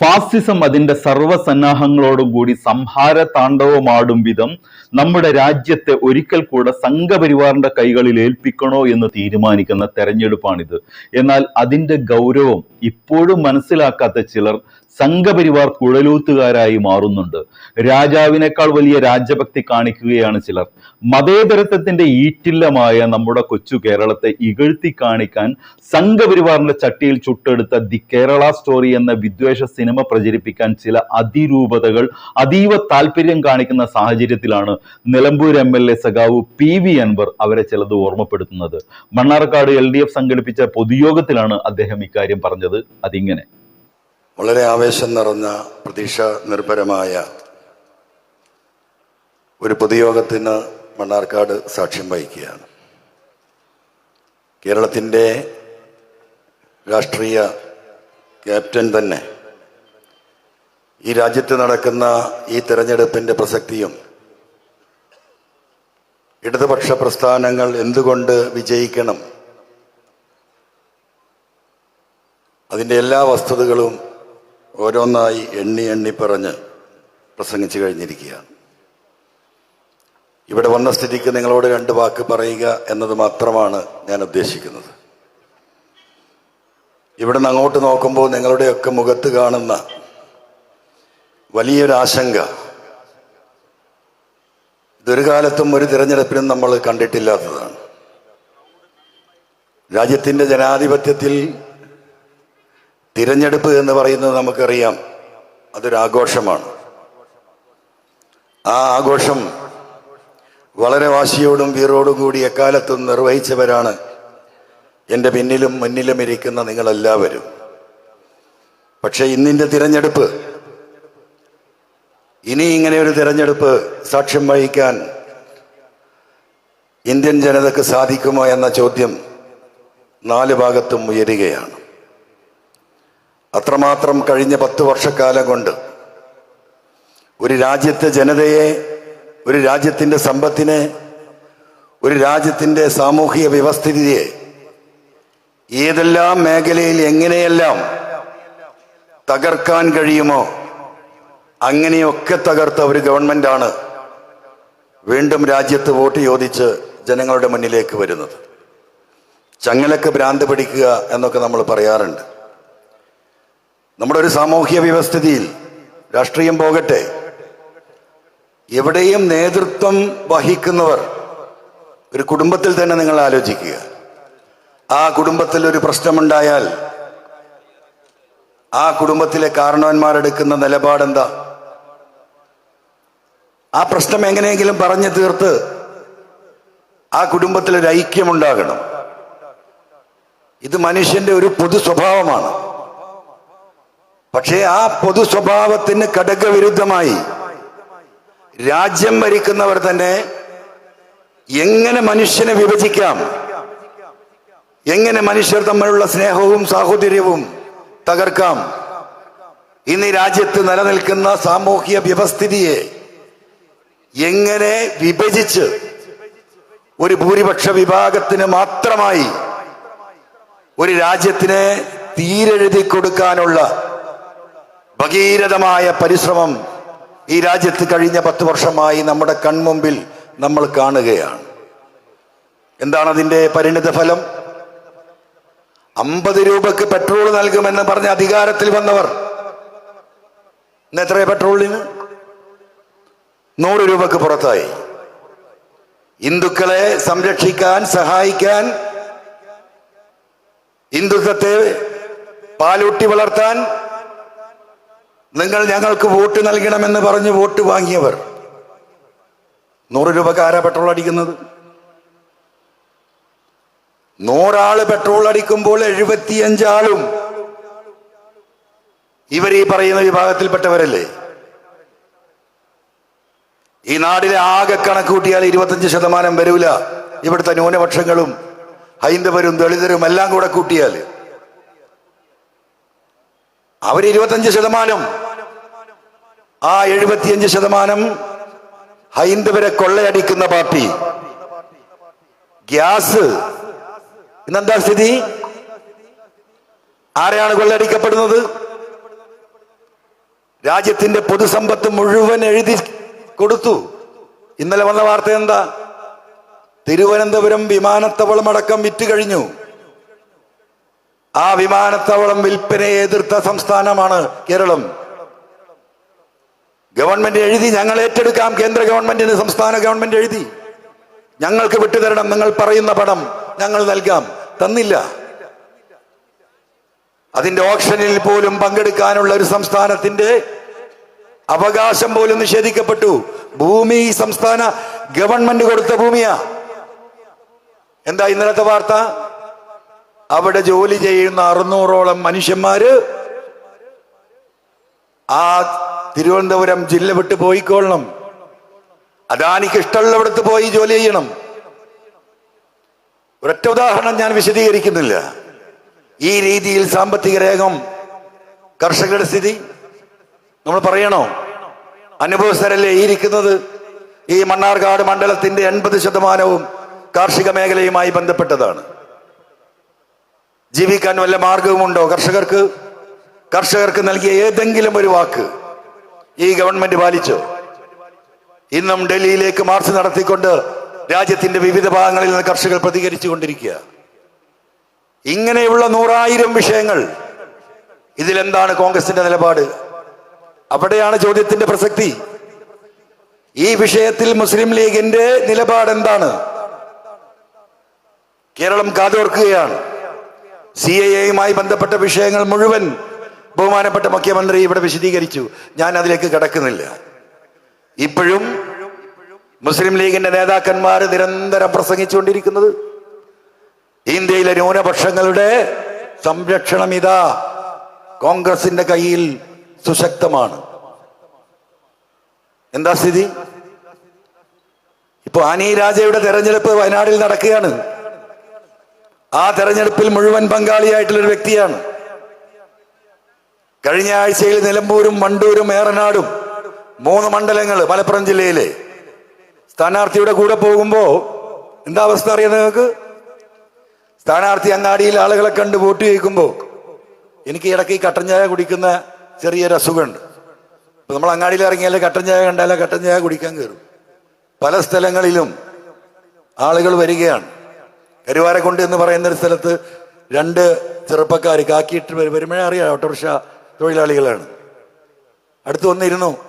ഫാസിസം അതിന്റെ സർവസന്നാഹങ്ങളോടും കൂടി സംഹാര താണ്ഡവമാടും വിധം നമ്മുടെ രാജ്യത്തെ ഒരിക്കൽ കൂടെ സംഘപരിവാറിന്റെ കൈകളിൽ ഏൽപ്പിക്കണോ എന്ന് തീരുമാനിക്കുന്ന തെരഞ്ഞെടുപ്പാണിത്. എന്നാൽ അതിന്റെ ഗൗരവം ഇപ്പോഴും മനസ്സിലാക്കാത്ത ചിലർ സംഘപരിവാർ കുഴലൂത്തുകാരായി മാറുന്നുണ്ട്. രാജാവിനേക്കാൾ വലിയ രാജ്യഭക്തി കാണിക്കുകയാണ് ചിലർ. മതേതരത്വത്തിന്റെ ഈറ്റില്ലമായ നമ്മുടെ കൊച്ചു കേരളത്തെ ഇകഴ്ത്തി കാണിക്കാൻ സംഘപരിവാറിന്റെ ചട്ടിയിൽ ചുട്ടെടുത്ത ദി കേരള സ്റ്റോറി എന്ന വിദ്വേഷ സിനിമ പ്രചരിപ്പിക്കാൻ ചില അതിരൂപതകൾ അതീവ താല്പര്യം കാണിക്കുന്ന സാഹചര്യത്തിലാണ് നിലമ്പൂർ എം എൽ എ സഖാവ് പി വി അൻവർ അവരെ ചിലത് ഓർമ്മപ്പെടുത്തുന്നത്. മണ്ണാർക്കാട് എൽ ഡി എഫ് സംഘടിപ്പിച്ച പൊതുയോഗത്തിലാണ് അദ്ദേഹം ഇക്കാര്യം പറഞ്ഞത്. അതിങ്ങനെ. വളരെ ആവേശം നിറഞ്ഞ പ്രതീക്ഷ നിർഭരമായ ഒരു പൊതുയോഗത്തിന് മണ്ണാർക്കാട് സാക്ഷ്യം വഹിക്കുകയാണ്. കേരളത്തിന്റെ രാഷ്ട്രീയ ക്യാപ്റ്റൻ തന്നെ ഈ രാജ്യത്ത് നടക്കുന്ന ഈ തെരഞ്ഞെടുപ്പിന്റെ പ്രസക്തിയും ഇടതുപക്ഷ പ്രസ്ഥാനങ്ങൾ എന്തുകൊണ്ട് വിജയിക്കണം അതിന്റെ എല്ലാ വസ്തുതകളും ഓരോന്നായി എണ്ണി എണ്ണി പറഞ്ഞ് പ്രസംഗിച്ചു കഴിഞ്ഞിരിക്കുകയാണ്. ഇവിടെ വന്ന സ്ഥിതിക്ക് നിങ്ങളോട് രണ്ട് വാക്ക് പറയുക എന്നത് മാത്രമാണ് ഞാൻ ഉദ്ദേശിക്കുന്നത്. ഇവിടെ നിന്ന് അങ്ങോട്ട് നോക്കുമ്പോൾ നിങ്ങളുടെയൊക്കെ മുഖത്ത് കാണുന്ന വലിയൊരു ആശങ്ക. ഇതൊരു കാലത്തും ഒരു തിരഞ്ഞെടുപ്പിനും നമ്മൾ കണ്ടിട്ടില്ലാത്തതാണ്. രാജ്യത്തിന്റെ ജനാധിപത്യത്തിൽ തിരഞ്ഞെടുപ്പ് എന്ന് പറയുന്നത് നമുക്കറിയാം. അതൊരാഘോഷമാണ് ആ ആഘോഷം വളരെ വാശിയോടും വീറോടും കൂടി എക്കാലത്തും നിർവഹിച്ചവരാണ് എന്റെ പിന്നിലും മുന്നിലും ഇരിക്കുന്ന നിങ്ങളെല്ലാവരും. പക്ഷെ ഇന്നിന്റെ തിരഞ്ഞെടുപ്പ് ഇനി ഇങ്ങനെ ഒരു തിരഞ്ഞെടുപ്പ് സാക്ഷ്യം വഹിക്കാൻ ഇന്ത്യൻ ജനതയ്ക്ക് സാധിക്കുമോ എന്ന ചോദ്യം നാല് ഭാഗത്തും ഉയരുകയാണ്. അത്രമാത്രം കഴിഞ്ഞ പത്ത് വർഷക്കാലം കൊണ്ട് ഒരു രാജ്യത്തെ ജനതയെ ഒരു രാജ്യത്തിന്റെ സമ്പത്തിനെ ഒരു രാജ്യത്തിന്റെ സാമൂഹിക വ്യവസ്ഥിതിയെ ഏതെല്ലാം മേഖലയിൽ എങ്ങനെയെല്ലാം തകർക്കാൻ കഴിയുമോ അങ്ങനെയൊക്കെ തകർത്ത ഒരു ഗവൺമെന്റാണ് വീണ്ടും രാജ്യത്ത് വോട്ട് ചോദിച്ച് ജനങ്ങളുടെ മുന്നിലേക്ക് വരുന്നത്. ചങ്ങലക്ക് ഭ്രാന്ത് പിടിക്കുക എന്നൊക്കെ നമ്മൾ പറയാറുണ്ട്. നമ്മുടെ ഒരു സാമൂഹ്യ വ്യവസ്ഥിതിയിൽ രാഷ്ട്രീയം പോകട്ടെ. എവിടെയും നേതൃത്വം വഹിക്കുന്നവർ ഒരു കുടുംബത്തിൽ തന്നെ നിങ്ങൾ ആലോചിക്കുക. ആ കുടുംബത്തിൽ ഒരു പ്രശ്നമുണ്ടായാൽ ആ കുടുംബത്തിലെ കാരണവന്മാരെടുക്കുന്ന നിലപാടെന്താ? ആ പ്രശ്നം എങ്ങനെയെങ്കിലും പറഞ്ഞു തീർത്ത് ആ കുടുംബത്തിലൊരു ഐക്യമുണ്ടാകണം. ഇത് മനുഷ്യന്റെ ഒരു പൊതു സ്വഭാവമാണ്. പക്ഷേ ആ പൊതു സ്വഭാവത്തിന് ഘടകവിരുദ്ധമായി രാജ്യം ഭരിക്കുന്നവർ തന്നെ എങ്ങനെ മനുഷ്യനെ വിഭജിക്കാം? എങ്ങനെ മനുഷ്യർ തമ്മിലുള്ള സ്നേഹവും സാഹോദര്യവും തകർക്കാം? ഇന്ന് രാജ്യത്ത് നിലനിൽക്കുന്ന സാമൂഹിക വ്യവസ്ഥിതിയെ എങ്ങനെ വിഭജിച്ച് ഒരു ഭൂരിപക്ഷ വിഭാഗത്തിന് മാത്രമായി ഒരു രാജ്യത്തിനെ തീരെഴുതി കൊടുക്കാനുള്ള ഭഗീരഥമായ പരിശ്രമം ഈ രാജ്യത്ത് കഴിഞ്ഞ പത്ത് വർഷമായി നമ്മുടെ കൺമുമ്പിൽ നമ്മൾ കാണുകയാണ്. എന്താണ് അതിന്റെ പരിണിത ഫലം? അമ്പത് രൂപക്ക് പെട്രോൾ നൽകുമെന്ന് പറഞ്ഞ അധികാരത്തിൽ വന്നവർ. ഇന്ന് പെട്രോളിന്? നൂറ് രൂപക്ക് പുറത്തായി. ഹിന്ദുക്കളെ സംരക്ഷിക്കാൻ സഹായിക്കാൻ ഹിന്ദുത്വത്തെ പാലൂട്ടി വളർത്താൻ നിങ്ങൾ ഞങ്ങൾക്ക് വോട്ട് നൽകണമെന്ന് പറഞ്ഞ് വോട്ട് വാങ്ങിയവർ. നൂറ് രൂപക്ക് ആരാ പെട്രോൾ അടിക്കുന്നത്. നൂറാൾ പെട്രോൾ അടിക്കുമ്പോൾ എഴുപത്തിയഞ്ചാളും ഇവർ ഈ പറയുന്ന വിഭാഗത്തിൽപ്പെട്ടവരല്ലേ? ഈ നാടിലെ ആകെ കണക്ക് കൂട്ടിയാൽ ഇരുപത്തഞ്ച് ശതമാനം വരൂല. ഇവിടുത്തെ ന്യൂനപക്ഷങ്ങളും ഹൈന്ദവരും ദളിതരും എല്ലാം കൂടെ കൂട്ടിയാൽ. അവർ ഇരുപത്തഞ്ച് ശതമാനം. ആ എഴുപത്തിയഞ്ച് ശതമാനം ഹൈന്ദവരെ കൊള്ളയടിക്കുന്ന പാർട്ടി. ഗ്യാസ്. ഇന്നെന്താ സ്ഥിതി? ആരെയാണ് കൊള്ളയടിക്കപ്പെടുന്നത്? രാജ്യത്തിന്റെ പൊതുസമ്പത്ത് മുഴുവൻ എഴുതി കൊടുത്തു. ഇന്നലെ വന്ന വാർത്ത എന്താ? തിരുവനന്തപുരം വിമാനത്താവളം അടക്കം വിറ്റ് കഴിഞ്ഞു. ആ വിമാനത്താവളം വിൽപ്പനയെ എതിർത്ത സംസ്ഥാനമാണ് കേരളം. ഗവൺമെന്റ് എഴുതി ഞങ്ങൾ ഏറ്റെടുക്കാം. കേന്ദ്ര ഗവൺമെന്റിന് സംസ്ഥാന ഗവൺമെന്റ് എഴുതി. ഞങ്ങൾക്ക് വിട്ടുതരണം നിങ്ങൾ പറയുന്ന പണം ഞങ്ങൾ നൽകാം. തന്നില്ല. അതിന്റെ ഓപ്ഷനിൽ പോലും പങ്കെടുക്കാനുള്ള ഒരു സംസ്ഥാനത്തിന്റെ അവകാശം പോലും നിഷേധിക്കപ്പെട്ടു. ഭൂമി ഈ സംസ്ഥാന ഗവൺമെന്റ് കൊടുത്ത ഭൂമിയാ. എന്താ ഇന്നലത്തെ വാർത്ത? അവിടെ ജോലി ചെയ്യുന്ന അറുന്നൂറോളം മനുഷ്യന്മാര് ആ തിരുവനന്തപുരം ജില്ല വിട്ട് പോയിക്കൊള്ളണം. അദാനിക്ക് ഇഷ്ടമുള്ളവിടത്ത് പോയി ജോലി ചെയ്യണം. ഒരൊറ്റ ഉദാഹരണം ഞാൻ വിശദീകരിക്കുന്നില്ല. ഈ രീതിയിൽ സാമ്പത്തിക രേഖം കർഷകരുടെ സ്ഥിതി നമ്മൾ പറയണോ? അനുഭവസ്ഥരല്ലേ ഈ ഇരിക്കുന്നത്? ഈ മണ്ണാർക്കാട് മണ്ഡലത്തിന്റെ എൺപത് ശതമാനവും കാർഷിക മേഖലയുമായി ബന്ധപ്പെട്ടതാണ്. ജീവിക്കാൻ വല്ല മാർഗവുമുണ്ടോ? കർഷകർക്ക് കർഷകർക്ക് നൽകിയ ഏതെങ്കിലും ഒരു വാക്ക്. ഈ ഗവൺമെന്റ് പാലിച്ചു. ഇന്നും ഡൽഹിയിലേക്ക് മാർച്ച് നടത്തിക്കൊണ്ട് രാജ്യത്തിന്റെ വിവിധ ഭാഗങ്ങളിൽ നിന്ന് കർഷകർ പ്രതികരിച്ചു കൊണ്ടിരിക്കുക ഇങ്ങനെയുള്ള നൂറായിരം വിഷയങ്ങൾ ഇതിലെന്താണ് കോൺഗ്രസിന്റെ നിലപാട്? അവിടെയാണ് ചോദ്യത്തിന്റെ പ്രസക്തി. ഈ വിഷയത്തിൽ മുസ്ലിം ലീഗിന്റെ നിലപാട് എന്താണ്? കേരളം കാതോർക്കുകയാണ്. സി എ എയുമായി ബന്ധപ്പെട്ട വിഷയങ്ങൾ മുഴുവൻ ബഹുമാനപ്പെട്ട മുഖ്യമന്ത്രി ഇവിടെ വിശദീകരിച്ചു ഞാൻ അതിലേക്ക് കിടക്കുന്നില്ല. ഇപ്പോഴും മുസ്ലിം ലീഗിന്റെ നേതാക്കന്മാർ നിരന്തരം പ്രസംഗിച്ചുകൊണ്ടിരിക്കുന്നത്. ഇന്ത്യയിലെ ന്യൂനപക്ഷങ്ങളുടെ സംരക്ഷണം ഇതാ. കോൺഗ്രസിന്റെ കയ്യിൽ സുശക്തമാണ്. എന്താ സ്ഥിതി? ഇപ്പൊ ആനി രാജയുടെ തെരഞ്ഞെടുപ്പ് വയനാടിൽ നടക്കുകയാണ്. ആ തെരഞ്ഞെടുപ്പിൽ മുഴുവൻ പങ്കാളിയായിട്ടുള്ള ഒരു വ്യക്തിയാണ്. കഴിഞ്ഞ ആഴ്ചയിൽ നിലമ്പൂരും വണ്ടൂരും ഏറനാടും മൂന്ന് മണ്ഡലങ്ങൾ മലപ്പുറം ജില്ലയിലെ. സ്ഥാനാർത്ഥിയുടെ കൂടെ പോകുമ്പോ എന്താ അവസ്ഥ അറിയാം നിങ്ങൾക്ക്? സ്ഥാനാർത്ഥി അങ്ങാടിയിൽ ആളുകളെ കണ്ട് വോട്ട് ചോദിക്കുമ്പോ എനിക്ക് ഇടയ്ക്ക് ഈ കട്ടൻ ചായ കുടിക്കുന്ന ചെറിയൊരു അസുഖമുണ്ട്. അപ്പൊ നമ്മൾ അങ്ങാടിയിൽ ഇറങ്ങിയാൽ കട്ടൻ ചായ കണ്ടാലേ കട്ടൻ ചായ കുടിക്കാൻ കയറും. പല സ്ഥലങ്ങളിലും ആളുകൾ വരികയാണ്. കരുവാരക്കുണ്ട് എന്ന് പറയുന്ന ഒരു സ്ഥലത്ത് രണ്ട് ചെറുപ്പക്കാർ കാക്കിയിട്ട് വരും വരുമ്പോഴേ അറിയാം ഓട്ടോറിക്ഷ തൊഴിലാളികളാണ്. അടുത്ത് വന്നിരുന്നു.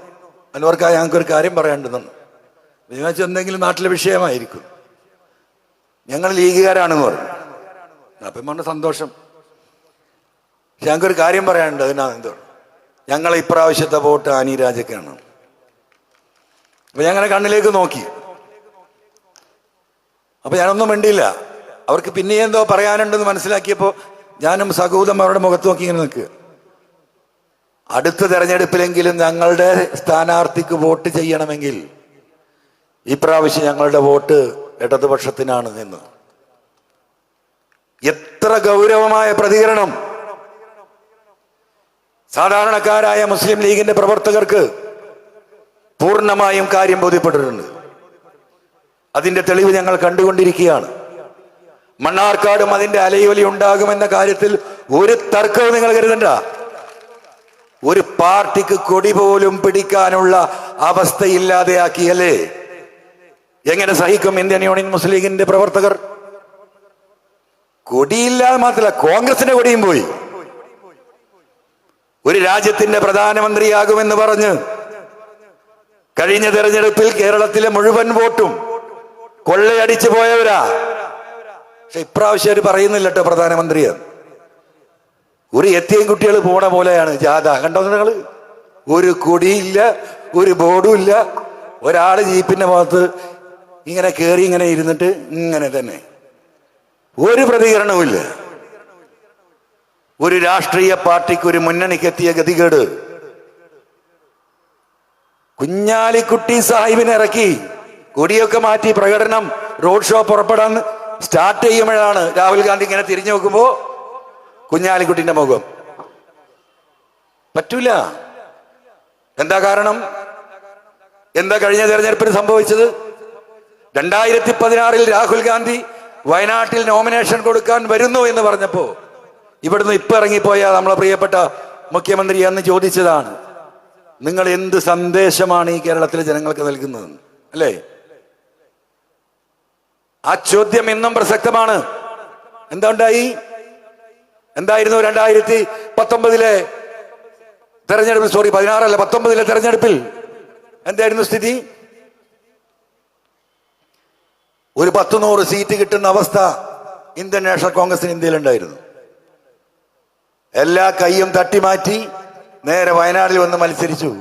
അനുവർക്കായ ഞങ്ങൾക്കൊരു കാര്യം പറയാണ്ടെന്നു വെച്ചാൽ എന്തെങ്കിലും നാട്ടിലെ വിഷയമായിരിക്കും. ഞങ്ങൾ ലീഗുകാരാണെന്ന് പറഞ്ഞു. അപ്പം പറഞ്ഞ സന്തോഷം. പക്ഷെ ഞങ്ങൾക്കൊരു കാര്യം പറയാനുണ്ട് അതിനാ എന്തോ. ഞങ്ങൾ ഇപ്രാവശ്യത്തെ വോട്ട് ആനി രാജക്കാണ്. അപ്പൊ ഞങ്ങളെ കണ്ണിലേക്ക് നോക്കി. അപ്പൊ ഞാനൊന്നും മിണ്ടിയില്ല. അവർക്ക് പിന്നെ എന്തോ പറയാനുണ്ടെന്ന് മനസ്സിലാക്കിയപ്പോ ഞാനും സഹൂതം അവരുടെ മുഖത്ത് നോക്കി ഇങ്ങനെ നിൽക്കുക. അടുത്ത തെരഞ്ഞെടുപ്പിലെങ്കിലും ഞങ്ങളുടെ സ്ഥാനാർത്ഥിക്ക് വോട്ട് ചെയ്യണമെങ്കിൽ ഇപ്രാവശ്യം ഞങ്ങളുടെ വോട്ട് ഇടതുപക്ഷത്തിനാണ് നിന്ന്. എത്ര ഗൗരവമായ പ്രതികരണം. സാധാരണക്കാരായ മുസ്ലിം ലീഗിന്റെ പ്രവർത്തകർക്ക് പൂർണമായും കാര്യം ബോധ്യപ്പെട്ടിട്ടുണ്ട്. അതിന്റെ തെളിവ് ഞങ്ങൾ കണ്ടുകൊണ്ടിരിക്കുകയാണ്. മണ്ണാർക്കാടും അതിന്റെ അലയൊലി ഉണ്ടാകുമെന്ന കാര്യത്തിൽ ഒരു തർക്കവും നിങ്ങൾ കരുതണ്ട. ഒരു പാർട്ടിക്ക് കൊടി പോലും പിടിക്കാനുള്ള അവസ്ഥയില്ലാതെയാക്കിയല്ലേ? എങ്ങനെ സഹിക്കും ഇന്ത്യൻ യൂണിയൻ മുസ്ലിം ലീഗിന്റെ പ്രവർത്തകർ? കൊടിയില്ലാതെ മാത്രമല്ല കോൺഗ്രസിന്റെ കൊടിയും പോയി. ഒരു രാജ്യത്തിന്റെ പ്രധാനമന്ത്രിയാകുമെന്ന് പറഞ്ഞ് കഴിഞ്ഞ തെരഞ്ഞെടുപ്പിൽ കേരളത്തിലെ മുഴുവൻ വോട്ടും കൊള്ളയടിച്ചു പോയവരാ. പക്ഷെ ഇപ്രാവശ്യം അവർ പറയുന്നില്ല കേട്ടോ പ്രധാനമന്ത്രിയെ. ഒരു എത്തിയും കുട്ടികൾ പോണ പോലെയാണ് ജാഥ. കണ്ടോ നിങ്ങൾ? ഒരു കൊടിയില്ല ഒരു ബോർഡും ഇല്ല ഒരാൾ ജീപ്പിന്റെ ഭാഗത്ത് ഇങ്ങനെ കേറി ഇങ്ങനെ ഇരുന്നിട്ട് ഇങ്ങനെ തന്നെ. ഒരു പ്രതികരണവും ഇല്ല. ഒരു രാഷ്ട്രീയ പാർട്ടിക്ക് ഒരു മുന്നണിക്ക് എത്തിയ ഗതികേട്. കുഞ്ഞാലിക്കുട്ടി സാഹിബിനെ ഇറക്കി. കൊടിയൊക്കെ മാറ്റി പ്രകടനം റോഡ് ഷോ പുറപ്പെടാൻ സ്റ്റാർട്ട് ചെയ്യുമ്പോഴാണ് രാഹുൽ ഗാന്ധി ഇങ്ങനെ തിരിഞ്ഞു നോക്കുമ്പോ കുഞ്ഞാലിക്കുട്ടിന്റെ മുഖം. പറ്റൂല. എന്താ കാരണം? എന്താ കഴിഞ്ഞ തെരഞ്ഞെടുപ്പിന് സംഭവിച്ചത്? രണ്ടായിരത്തി പതിനാറിൽ രാഹുൽ ഗാന്ധി വയനാട്ടിൽ നോമിനേഷൻ കൊടുക്കാൻ വരുന്നു എന്ന് പറഞ്ഞപ്പോ ഇവിടുന്ന് ഇപ്പൊ ഇറങ്ങിപ്പോയ നമ്മളെ പ്രിയപ്പെട്ട മുഖ്യമന്ത്രി എന്ന് ചോദിച്ചതാണ് നിങ്ങൾ എന്ത് സന്ദേശമാണ് ഈ കേരളത്തിലെ ജനങ്ങൾക്ക് നൽകുന്നത്? അല്ലേ? ആ ചോദ്യം ഇന്നും പ്രസക്തമാണ്. എന്താ ഉണ്ടായി? എന്തായിരുന്നു രണ്ടായിരത്തി പത്തൊമ്പതിലെ തെരഞ്ഞെടുപ്പിൽ സോറി പതിനാറല്ല പത്തൊമ്പതിലെ തെരഞ്ഞെടുപ്പിൽ എന്തായിരുന്നു സ്ഥിതി? ഒരു പത്ത് നൂറ് സീറ്റ് കിട്ടുന്ന അവസ്ഥ ഇന്ത്യൻ നാഷണൽ കോൺഗ്രസിന് ഇന്ത്യയിലുണ്ടായിരുന്നു. എല്ലാ കൈയും തട്ടിമാറ്റി നേരെ വയനാട്ടിൽ വന്ന് മത്സരിച്ചു.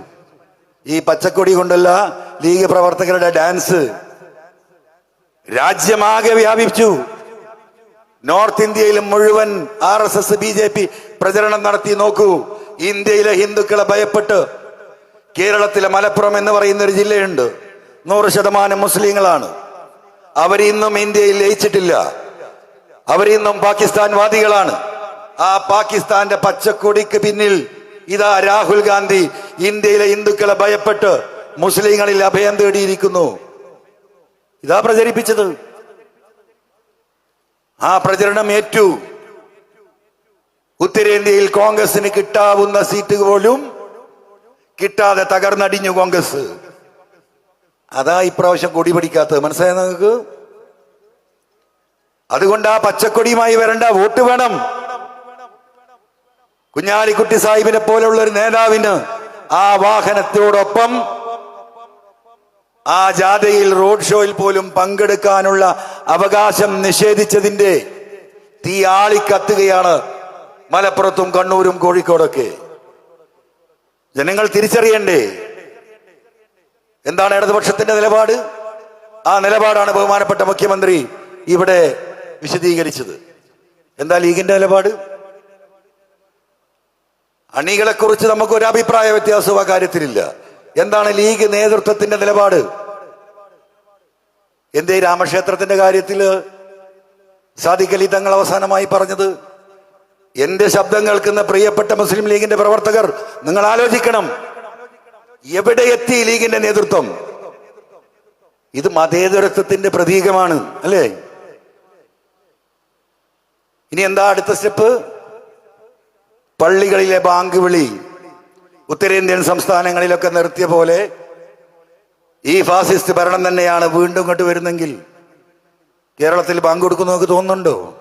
ഈ പച്ചക്കൊടി കൊണ്ടുള്ള ലീഗ് പ്രവർത്തകരുടെ ഡാൻസ് രാജ്യമാകെ വ്യാപിച്ചു നോർത്ത് ഇന്ത്യയിൽ മുഴുവൻ R S S B J P പ്രചരണം നടത്തി നോക്കൂ. ഇന്ത്യയിലെ ഹിന്ദുക്കളെ ഭയപ്പെട്ട് കേരളത്തിലെ മലപ്പുറം എന്ന് പറയുന്ന ഒരു ജില്ലയുണ്ട്. നൂറ് ശതമാനം മുസ്ലിങ്ങളാണ്. അവരിന്നും ഇന്ത്യയിൽ ലയിച്ചിട്ടില്ല. അവരിന്നും പാകിസ്ഥാൻ വാദികളാണ്. ആ പാകിസ്ഥാന്റെ പച്ചക്കൊടിക്ക് പിന്നിൽ ഇതാ രാഹുൽ ഗാന്ധി ഇന്ത്യയിലെ ഹിന്ദുക്കളെ ഭയപ്പെട്ട് മുസ്ലിങ്ങളിൽ അഭയം തേടിയിരിക്കുന്നു. ഇതാ പ്രചരിപ്പിച്ചത്. ആ പ്രചരണം ഏറ്റു. ഉത്തരേന്ത്യയിൽ കോൺഗ്രസിന് കിട്ടാവുന്ന സീറ്റ് പോലും കിട്ടാതെ തകർന്നടിഞ്ഞു കോൺഗ്രസ്. അതാ ഇപ്രാവശ്യം കൊടി പിടിക്കാത്തത്. മനസ്സിലായ നിങ്ങൾക്ക്? അതുകൊണ്ട് ആ പച്ചക്കൊടിയുമായി വരണ്ട വോട്ട് വേണം. കുഞ്ഞാലിക്കുട്ടി സാഹിബിനെ പോലെയുള്ള ഒരു നേതാവിന് ആ വാഹനത്തോടൊപ്പം ആ ജാഥയിൽ റോഡ് ഷോയിൽ പോലും പങ്കെടുക്കാനുള്ള അവകാശം നിഷേധിച്ചതിന്റെ തീ ആളിക്കത്തുകയാണ് മലപ്പുറത്തും കണ്ണൂരും കോഴിക്കോടൊക്കെ. ജനങ്ങൾ തിരിച്ചറിയണ്ടേ? എന്താണ് ഇടതുപക്ഷത്തിന്റെ നിലപാട്? ആ നിലപാടാണ് ബഹുമാനപ്പെട്ട മുഖ്യമന്ത്രി ഇവിടെ വിശദീകരിച്ചത്. എന്താ ലീഗിന്റെ നിലപാട്? അണികളെ കുറിച്ച് നമുക്ക് ഒരു അഭിപ്രായ വ്യത്യാസവും ആ കാര്യത്തിലില്ല. എന്താണ് ലീഗ് നേതൃത്വത്തിന്റെ നിലപാട്? എന്തേ രാമക്ഷേത്രത്തിന്റെ കാര്യത്തിൽ സാദിഖലി തങ്ങൾ അവസാനമായി പറഞ്ഞത്? എന്റെ ശബ്ദം കേൾക്കുന്ന പ്രിയപ്പെട്ട മുസ്ലിം ലീഗിന്റെ പ്രവർത്തകർ നിങ്ങൾ ആലോചിക്കണം. എവിടെ എത്തി ലീഗിന്റെ നേതൃത്വം? ഇത് മതേതരത്വത്തിന്റെ പ്രതീകമാണ് അല്ലേ? ഇനി എന്താ അടുത്ത സ്റ്റെപ്പ്? പള്ളികളിലെ ബാങ്ക് വിളി. ഉത്തരേന്ത്യൻ സംസ്ഥാനങ്ങളിലൊക്കെ നിർത്തിയ പോലെ ഈ ഫാസിസ്റ്റ് ഭരണം തന്നെയാണ് വീണ്ടും ഇങ്ങോട്ട് വരുന്നെങ്കിൽ കേരളത്തിൽ ബാങ്ക് കൊടുക്കുന്ന നമുക്ക് തോന്നുന്നുണ്ടോ?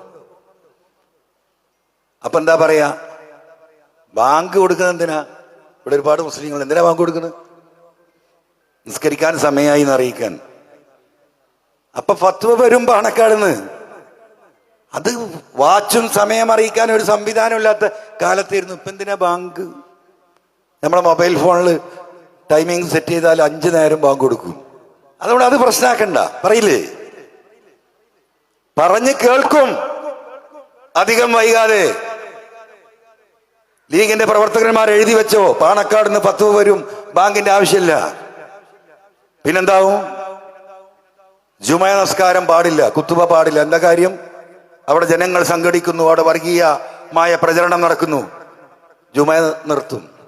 അപ്പൊ എന്താ പറയാ? ബാങ്ക് കൊടുക്കുന്ന എന്തിനാ? ഇവിടെ ഒരുപാട് മുസ്ലിങ്ങൾ എന്തിനാ ബാങ്ക് കൊടുക്കുന്നത്? നിസ്കരിക്കാൻ സമയമായി എന്ന് അറിയിക്കാൻ. അപ്പൊ ഫത്വ വരും പാണക്കാടുന്ന്. അത് വാച്ചും സമയം അറിയിക്കാൻ ഒരു സംവിധാനം ഇല്ലാത്ത കാലത്തായിരുന്നു. ഇപ്പൊ എന്തിനാ ബാങ്ക് നമ്മളെ മൊബൈൽ ഫോണിൽ ടൈമിംഗ് സെറ്റ് ചെയ്താൽ അഞ്ച് നേരം ബാങ്ക് കൊടുക്കും. അതുകൊണ്ട് അത് പ്രശ്നമാക്കണ്ട പറയില്ലേ? പറഞ്ഞ് കേൾക്കും. അധികം വൈകാതെ. ലീഗിന്റെ പ്രവർത്തകന്മാർ എഴുതി വെച്ചോ? പാണക്കാട് നിന്ന് പത്ത് വരും. ബാങ്കിന്റെ ആവശ്യമില്ല. പിന്നെന്താവും? ജുമ നമസ്കാരം പാടില്ല. കുത്തുബ പാടില്ല. എന്താ കാര്യം? അവിടെ ജനങ്ങൾ സംഘടിക്കുന്നു. അവിടെ വർഗീയമായ പ്രചരണം നടക്കുന്നു. ജുമ നിർത്തും.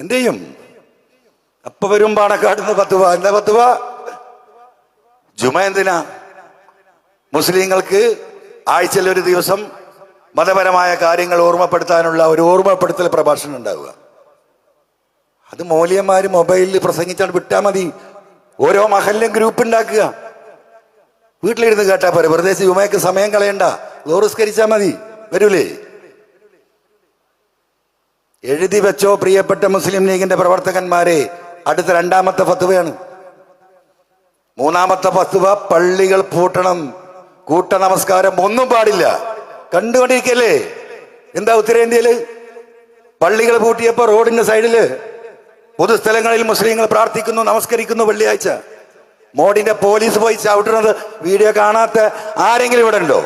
എന്ത് ചെയ്യും അപ്പൊ വരും പാണക്കാട് പത്തുവ. എന്താ പത്തുവ? ജുമ എന്തിനാ? മുസ്ലിങ്ങൾക്ക് ആഴ്ചയിൽ ഒരു ദിവസം മതപരമായ കാര്യങ്ങൾ ഓർമ്മപ്പെടുത്താനുള്ള ഒരു ഓർമ്മപ്പെടുത്തൽ പ്രഭാഷണം ഉണ്ടാവുക. അത് മൂല്യന്മാർ മൊബൈലിൽ പ്രസംഗിച്ചാണ് വിട്ടാൽ മതി. ഓരോ മഹലിലും ഗ്രൂപ്പ് ഉണ്ടാക്കുക. വീട്ടിലിരുന്ന് കേട്ടാ പോരെ. വെറുതെ ജുമയ്ക്ക് സമയം കളയണ്ട. ലോറിസ്കരിച്ചാ മതി. വരൂലേ? എഴുതി വെച്ചോ പ്രിയപ്പെട്ട മുസ്ലിം ലീഗിന്റെ പ്രവർത്തകന്മാരെ. അടുത്ത രണ്ടാമത്തെ ഫത്തുവയാണ്. മൂന്നാമത്തെ ഫത്തുവ പള്ളികൾ പൂട്ടണം. കൂട്ട നമസ്കാരം ഒന്നും പാടില്ല. കണ്ടുകൊണ്ടിരിക്കല്ലേ? എന്താ ഉത്തരേന്ത്യയിൽ? പള്ളികൾ പൂട്ടിയപ്പോ റോഡിന്റെ സൈഡിൽ പൊതുസ്ഥലങ്ങളിൽ മുസ്ലിങ്ങൾ പ്രാർത്ഥിക്കുന്നു നമസ്കരിക്കുന്നു വെള്ളിയാഴ്ച. മോഡിന്റെ പോലീസ് പോയി ചവിട്ടുന്നത് വീഡിയോ കാണാത്ത ആരെങ്കിലും ഇവിടെ ഉണ്ടോ?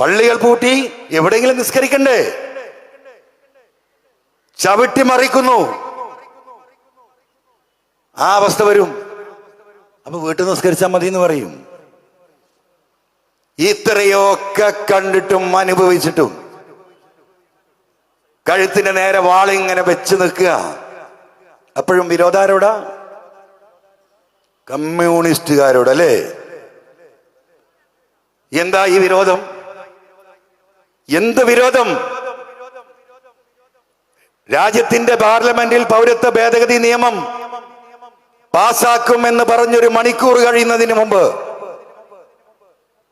പള്ളികൾ പൂട്ടി എവിടെയെങ്കിലും നിസ്കരിക്കണ്ടേ? ചവിട്ടി മറിക്കുന്നു. ആ അവസ്ഥ വരും. അപ്പൊ വീട്ടിൽ നിസ്കരിച്ചാൽ മതി എന്ന് പറയും. ഇത്രയൊക്കെ കണ്ടിട്ടും അനുഭവിച്ചിട്ടും കഴുത്തിന്റെ നേരെ വാളിങ്ങനെ വെച്ച് നിൽക്കുക. അപ്പോഴും വിരോധാരോടാ? കമ്മ്യൂണിസ്റ്റുകാരോട് അല്ലേ എന്താ ഈ വിരോധം? എന്ത് വിരോധം? രാജ്യത്തിന്റെ പാർലമെന്റിൽ പൗരത്വ ഭേദഗതി നിയമം പാസാക്കും എന്ന് പറഞ്ഞൊരു മണിക്കൂർ കഴിയുന്നതിന് മുമ്പ്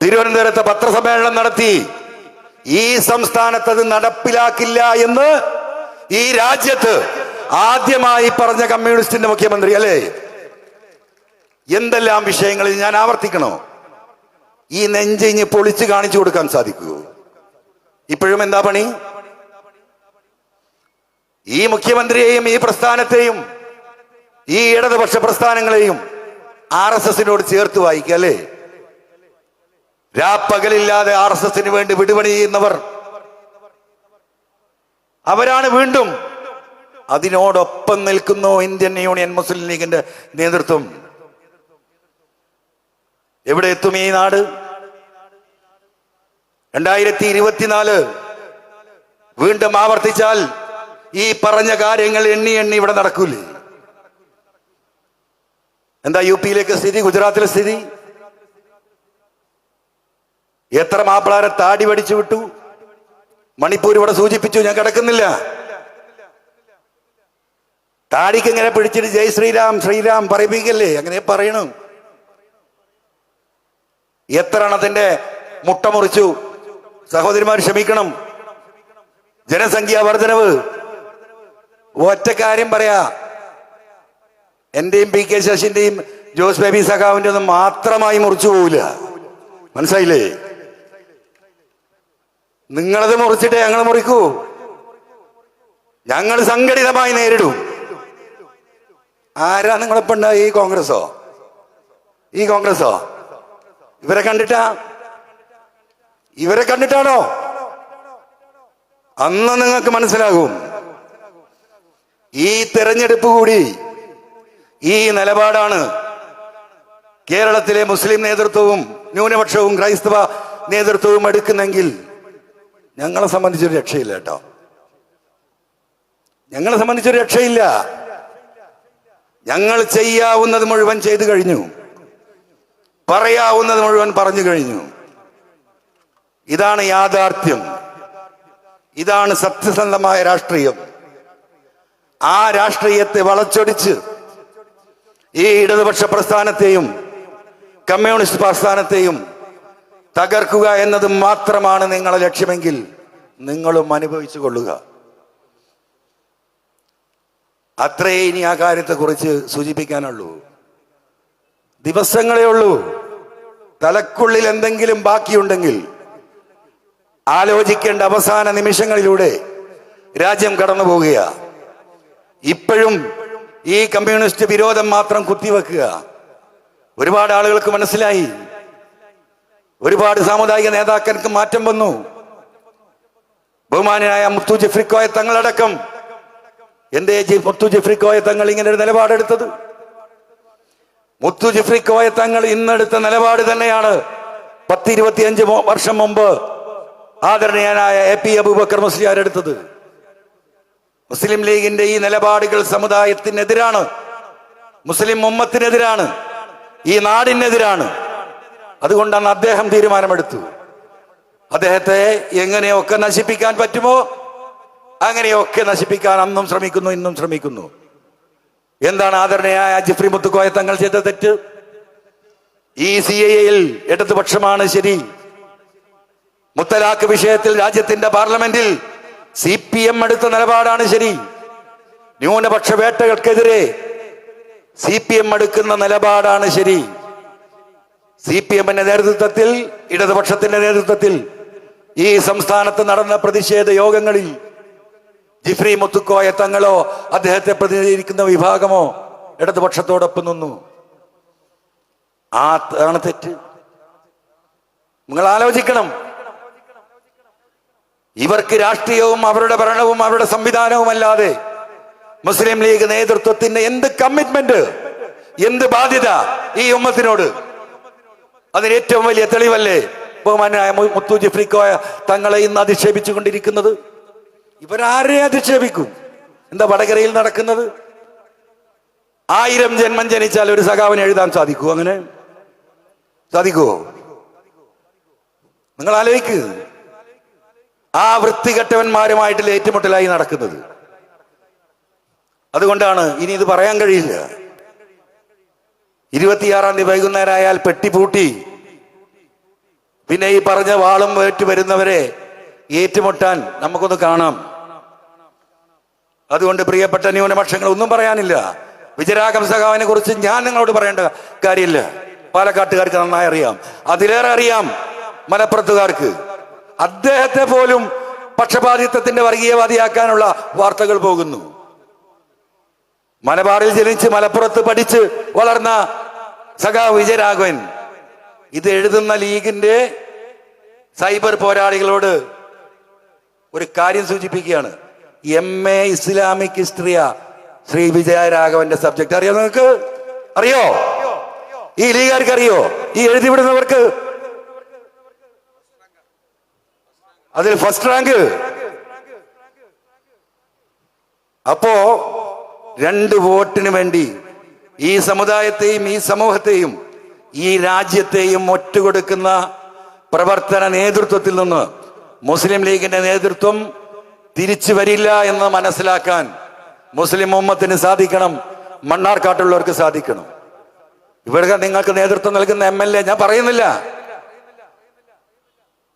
തിരുവനന്തപുരത്ത് പത്രസമ്മേളനം നടത്തി ഈ സംസ്ഥാനത്ത് അത് നടപ്പിലാക്കില്ല എന്ന് ഈ രാജ്യത്ത് ആദ്യമായി പറഞ്ഞ കമ്മ്യൂണിസ്റ്റിന്റെ മുഖ്യമന്ത്രി അല്ലേ? എന്തെല്ലാം വിഷയങ്ങളിൽ ഞാൻ ആവർത്തിക്കണോ? ഈ നെഞ്ചിഞ്ഞ് പൊളിച്ച് കാണിച്ചു കൊടുക്കാൻ സാധിക്കൂ. ഇപ്പോഴും എന്താ പണി? ഈ മുഖ്യമന്ത്രിയെയും ഈ പ്രസ്ഥാനത്തെയും ഈ ഇടതുപക്ഷ പ്രസ്ഥാനങ്ങളെയും ആർ എസ് എസിനോട് ചേർത്ത് വായിക്കുക അല്ലേ? രാപ്പകലില്ലാതെ ആർ എസ് എസിന് വേണ്ടി വിടുപണി ചെയ്യുന്നവർ അവരാണ് വീണ്ടും അതിനോടൊപ്പം നിൽക്കുന്നു ഇന്ത്യൻ യൂണിയൻ മുസ്ലിം ലീഗിന്റെ നേതൃത്വം. എവിടെ എത്തും ഈ നാട്? രണ്ടായിരത്തി ഇരുപത്തിനാല് വീണ്ടും ആവർത്തിച്ചാൽ ഈ പറഞ്ഞ കാര്യങ്ങൾ എണ്ണി എണ്ണി ഇവിടെ നടക്കൂലേ? എന്താ യു പിയിലേക്ക് സ്ഥിതി? ഗുജറാത്തിലെ സ്ഥിതി? എത്ര മാപ്പിളാരെ താടി പഠിച്ചു വിട്ടു? മണിപ്പൂർ ഇവിടെ സൂചിപ്പിച്ചു ഞാൻ കിടക്കുന്നില്ല. താടിക്ക് ഇങ്ങനെ പിടിച്ചിട്ട് ജയ് ശ്രീരാം ശ്രീരാം പറയിപ്പിക്കല്ലേ? അങ്ങനെ പറയണം. എത്ര എണ്ണത്തിന്റെ മുട്ട മുറിച്ചു? സഹോദരിമാർ ക്ഷമിക്കണം. ജനസംഖ്യാ വർധനവ്. ഒറ്റ കാര്യം പറയാ. എന്റെയും പി കെ ശശിന്റെയും ജോസ് ബേബി സഖാവിന്റെ ഒന്നും മാത്രമായി മുറിച്ചു പോവില്ല. മനസ്സിലായില്ലേ? നിങ്ങളത് മുറിച്ചിട്ട് ഞങ്ങൾ മുറിക്കൂ. ഞങ്ങൾ സംഘടിതമായി നേരിടും. ആരാ നിങ്ങളിപ്പോ ഉണ്ടായി ഈ കോൺഗ്രസോ? ഈ കോൺഗ്രസോ? ഇവരെ കണ്ടിട്ടാ? ഇവരെ കണ്ടിട്ടാണോ? അന്ന് നിങ്ങൾക്ക് മനസ്സിലാകും. ഈ തെരഞ്ഞെടുപ്പ് കൂടി ഈ നിലപാടാണ് കേരളത്തിലെ മുസ്ലിം നേതൃത്വവും ന്യൂനപക്ഷവും ക്രൈസ്തവ നേതൃത്വവും എടുക്കുന്നെങ്കിൽ ഞങ്ങളെ സംബന്ധിച്ചൊരു രക്ഷയില്ല കേട്ടോ. ഞങ്ങളെ സംബന്ധിച്ചൊരു രക്ഷയില്ല. ഞങ്ങൾ ചെയ്യാവുന്നത് മുഴുവൻ ചെയ്തു കഴിഞ്ഞു. പറയാവുന്നത് മുഴുവൻ പറഞ്ഞു കഴിഞ്ഞു. ഇതാണ് യാഥാർത്ഥ്യം. ഇതാണ് സത്യസന്ധമായ രാഷ്ട്രീയം. ആ രാഷ്ട്രീയത്തെ വളച്ചൊടിച്ച് ഈ ഇടതുപക്ഷ പ്രസ്ഥാനത്തെയും കമ്മ്യൂണിസ്റ്റ് പ്രസ്ഥാനത്തെയും തകർക്കുക എന്നത് മാത്രമാണ് നിങ്ങളെ ലക്ഷ്യമെങ്കിൽ നിങ്ങളും അനുഭവിച്ചു കൊള്ളുക. അത്രേ ഇനി ആ കാര്യത്തെക്കുറിച്ച് സൂചിപ്പിക്കാനുള്ളൂ. ദിവസങ്ങളേ ഉള്ളൂ. തലക്കുള്ളിൽ എന്തെങ്കിലും ബാക്കിയുണ്ടെങ്കിൽ ആലോചിക്കേണ്ട അവസാന നിമിഷങ്ങളിലൂടെ രാജ്യം കടന്നു പോവുക ഇപ്പോഴും ഈ കമ്മ്യൂണിസ്റ്റ് വിരോധം മാത്രം കുത്തിവെക്കുക. ഒരുപാട് ആളുകൾക്ക് മനസ്സിലായി. ഒരുപാട് സാമുദായിക നേതാക്കൾക്ക് മാറ്റം വന്നു. ബഹുമാനായ മുത്തു ജഫ്രിക്കോയ തങ്ങളടക്കം. എന്തേ മുത്തു ജഫ്രിക്കോയ തങ്ങൾ ഇങ്ങനെ ഒരു നിലപാടെടുത്തത്? മുത്തു ജഫ്രിക്കോയ തങ്ങൾ ഇന്നെടുത്ത നിലപാട് തന്നെയാണ്. പത്തിരുപത്തിയഞ്ച് വർഷം മുമ്പ് ആദരണീയനായ എ പി അബൂബക്കർ മുസ്ലിയാർ എടുത്തത് മുസ്ലിം ലീഗിന്റെ ഈ നിലപാടുകൾ സമുദായത്തിനെതിരാണ്. മുസ്ലിം ഉമ്മത്തിനെതിരാണ്. ഈ നാടിനെതിരാണ്. അതുകൊണ്ടാണ് അദ്ദേഹം തീരുമാനമെടുത്തു. അദ്ദേഹത്തെ എങ്ങനെയൊക്കെ നശിപ്പിക്കാൻ പറ്റുമോ അങ്ങനെയൊക്കെ നശിപ്പിക്കാൻ അന്നും ശ്രമിക്കുന്നു ഇന്നും ശ്രമിക്കുന്നു. എന്താണ് ആദരണീയായ ജിഫ്രി മുത്തുക്കോയ തങ്ങൾ ചെയ്ത തെറ്റ്? ഈ സി എയിൽ ഇടതുപക്ഷമാണ് ശരി. മുത്തലാഖ് വിഷയത്തിൽ രാജ്യത്തിന്റെ പാർലമെന്റിൽ സി പി എം എടുത്ത നിലപാടാണ് ശരി. ന്യൂനപക്ഷ വേട്ടകൾക്കെതിരെ സി പി എം എടുക്കുന്ന നിലപാടാണ് ശരി. സി പി എമ്മിന്റെ നേതൃത്വത്തിൽ ഇടതുപക്ഷത്തിന്റെ നേതൃത്വത്തിൽ ഈ സംസ്ഥാനത്ത് നടന്ന പ്രതിഷേധ യോഗങ്ങളിൽ ജിഫ്രി മുത്തുക്കോയ തങ്ങളോ അദ്ദേഹത്തെ പ്രതിനിധീകരിക്കുന്ന വിഭാഗമോ ഇടതുപക്ഷത്തോടൊപ്പം നിന്നു. ആ ആണ് തെറ്റ്. നിങ്ങൾ ആലോചിക്കണം. ഇവർക്ക് രാഷ്ട്രീയവും അവരുടെ ഭരണവും അവരുടെ സംവിധാനവും അല്ലാതെ മുസ്ലിം ലീഗ് നേതൃത്വത്തിന് എന്ത് കമ്മിറ്റ്മെന്റ് എന്ത് ബാധ്യത ഈ ഉമ്മത്തിനോട്? അതിന് ഏറ്റവും വലിയ തെളിവല്ലേ ബഹുമാനായ മുത്തു ജിഫ്രിക്കോയ തങ്ങളെ ഇന്ന് അധിക്ഷേപിച്ചു കൊണ്ടിരിക്കുന്നത് ഇവരാരെ അധിക്ഷേപിക്കും? എന്താ വടകരയിൽ നടക്കുന്നത്? ആയിരം ജന്മം ജനിച്ചാൽ ഒരു സഖാവിന് എഴുതാൻ സാധിക്കൂ അങ്ങനെ? സാധിക്കുമോ നിങ്ങൾ ആലോചിക്കുക ആ വൃത്തികെട്ടവന്മാരുമായിട്ടുള്ള ഏറ്റുമുട്ടലായി നടക്കുന്നത്. അതുകൊണ്ടാണ് ഇനി ഇത് പറയാൻ കഴിയില്ല. ഇരുപത്തിയാറാം തീയതി വൈകുന്നേരം ആയാൽ പെട്ടിപൂട്ടി. പിന്നെ ഈ പറഞ്ഞ വാളും വേറ്റ് വരുന്നവരെ ഏറ്റുമുട്ടാൻ നമുക്കൊന്ന് കാണാം. അതുകൊണ്ട് പ്രിയപ്പെട്ട ന്യൂനപക്ഷങ്ങൾ ഒന്നും പറയാനില്ല. വിജരാഗം സഖാവിനെ കുറിച്ച് ഞാൻ നിങ്ങളോട് പറയേണ്ട കാര്യമില്ല. പാലക്കാട്ടുകാർക്ക് നന്നായി അറിയാം. അതിലേറെ അറിയാം മലപ്പുറത്തുകാർക്ക്. അദ്ദേഹത്തെ പോലും പക്ഷപാതിത്വത്തിന്റെ വർഗീയവാദിയാക്കാനുള്ള വാർത്തകൾ പോകുന്നു. മലബാറിൽ ജനിച്ച് മലപ്പുറത്ത് പഠിച്ച് വളർന്ന സഖാവ് വിജയരാഘവൻ ഇത് എഴുതുന്ന ലീഗിന്റെ സൈബർ പോരാളികളോട് ഒരു കാര്യം സൂചിപ്പിക്കുകയാണ്. എം എ ഇസ്ലാമിക് ഹിസ്റ്ററിയ ശ്രീ വിജയരാഘവന്റെ സബ്ജക്ട് അറിയോ നിങ്ങൾക്ക്? അറിയോ? ഈ ലീഗുകാർക്ക് അറിയോ ഈ എഴുതി അതിൽ ഫസ്റ്റ് റാങ്ക് അപ്പോ രണ്ട് വോട്ടിന് വേണ്ടി ഈ സമുദായത്തെയും ഈ സമൂഹത്തെയും ഈ രാജ്യത്തെയും ഒറ്റുകൊടുക്കുന്ന പ്രവർത്തന നേതൃത്വത്തിൽ നിന്ന് മുസ്ലിം ലീഗിന്റെ നേതൃത്വം തിരിച്ചു വരില്ല എന്ന് മനസ്സിലാക്കാൻ മുസ്ലിം ഉമ്മത്തിന് സാധിക്കണം മണ്ണാർക്കാട്ടുള്ളവർക്ക് സാധിക്കണം. ഇവിടെ നിങ്ങൾക്ക് നേതൃത്വം നൽകുന്ന എം എൽ എ ഞാൻ പറയുന്നില്ല.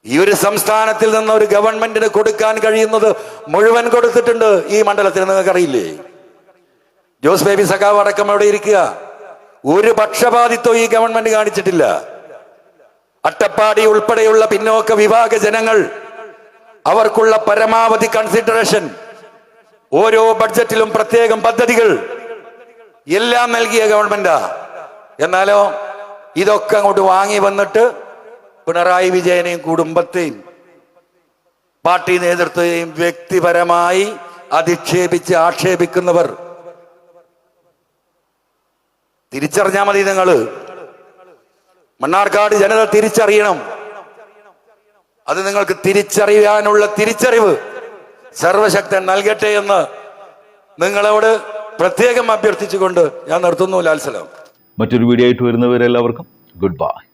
ഈ ഒരു സംസ്ഥാനത്തിൽ നിന്ന് ഒരു ഗവൺമെന്റിന് കൊടുക്കാൻ കഴിയുന്നത് മുഴുവൻ കൊടുത്തിട്ടുണ്ട് ഈ മണ്ഡലത്തിൽ നിങ്ങൾക്ക് അറിയില്ലേ ജോസ് ബേബി സഖാവ് അടക്കം അവിടെ ഇരിക്കുക. ഒരു പക്ഷപാതിത്വം ഈ ഗവൺമെന്റ് കാണിച്ചിട്ടില്ല. അട്ടപ്പാടി ഉൾപ്പെടെയുള്ള പിന്നോക്ക വിഭാഗ ജനങ്ങൾ അവർക്കുള്ള പരമാവധി കൺസിഡറേഷൻ ഓരോ ബഡ്ജറ്റിലും പ്രത്യേകം പദ്ധതികൾ എല്ലാം നൽകിയ ഗവൺമെന്റാ. എന്നാലോ ഇതൊക്കെ അങ്ങോട്ട് വാങ്ങി വന്നിട്ട് പിണറായി വിജയനെയും കുടുംബത്തെയും പാർട്ടി നേതൃത്വത്തെയും വ്യക്തിപരമായി അധിക്ഷേപിച്ച് ആക്ഷേപിക്കുന്നവർ. തിരിച്ചറിഞ്ഞാൽ മതി നിങ്ങൾ. മണ്ണാർക്കാട് ജനത തിരിച്ചറിയണം. അത് നിങ്ങൾക്ക് തിരിച്ചറിയാനുള്ള തിരിച്ചറിവ് സർവശക്തൻ നൽകട്ടെ എന്ന് നിങ്ങളോട് പ്രത്യേകം അഭ്യർത്ഥിച്ചുകൊണ്ട് ഞാൻ നിർത്തുന്നു ലാൽസലാം മറ്റൊരു വീഡിയോ ആയിട്ട് വരുന്നവരെല്ലാവർക്കും ഗുഡ് ബൈ